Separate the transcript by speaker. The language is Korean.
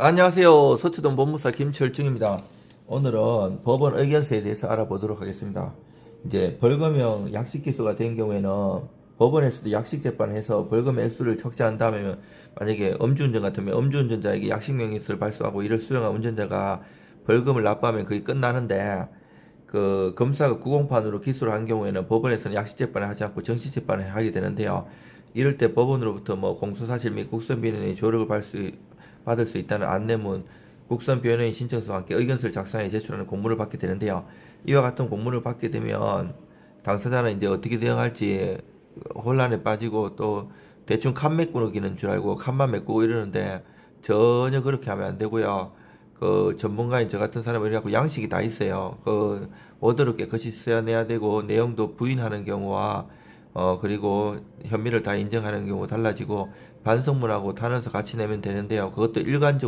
Speaker 1: 안녕하세요. 서초동 법무사 김철중입니다. 오늘은 법원 의견서에 대해서 알아보도록 하겠습니다. 이제 벌금형 약식 기소가 된 경우에는 법원에서도 약식 재판을 해서 벌금 액수를 적재한 다음에 만약에 음주운전 같으면 음주운전자에게 약식 명령서를 발수하고 이를 수령한 운전자가 벌금을 납부하면 그게 끝나는데 그 검사가 구공판으로 기소를 한 경우에는 법원에서는 약식 재판을 하지 않고 정식 재판을 하게 되는데요. 이럴 때 법원으로부터 뭐 공소사실 및 국선 변호인의 조력을 받을 수, 받을 수 있다는 안내문, 국선 변호인 신청서와 함께 의견서를 작성해 제출하는 공문을 받게 되는데요. 이와 같은 공문을 받게 되면 당사자는 이제 어떻게 대응할지 혼란에 빠지고 또 대충 칸 메꾸기는 줄 알고 칸만 메꾸고 이러는데 전혀 그렇게 하면 안 되고요. 그 전문가인 저 같은 사람은 이래갖고 양식이 다 있어요. 그 워드로 깨끗이 써내야 되고 내용도 부인하는 경우와 어 그리고 혐의를 다 인정하는 경우 달라지고 반성문하고 탄원서 같이 내면 되는데요. 그것도 일관적으로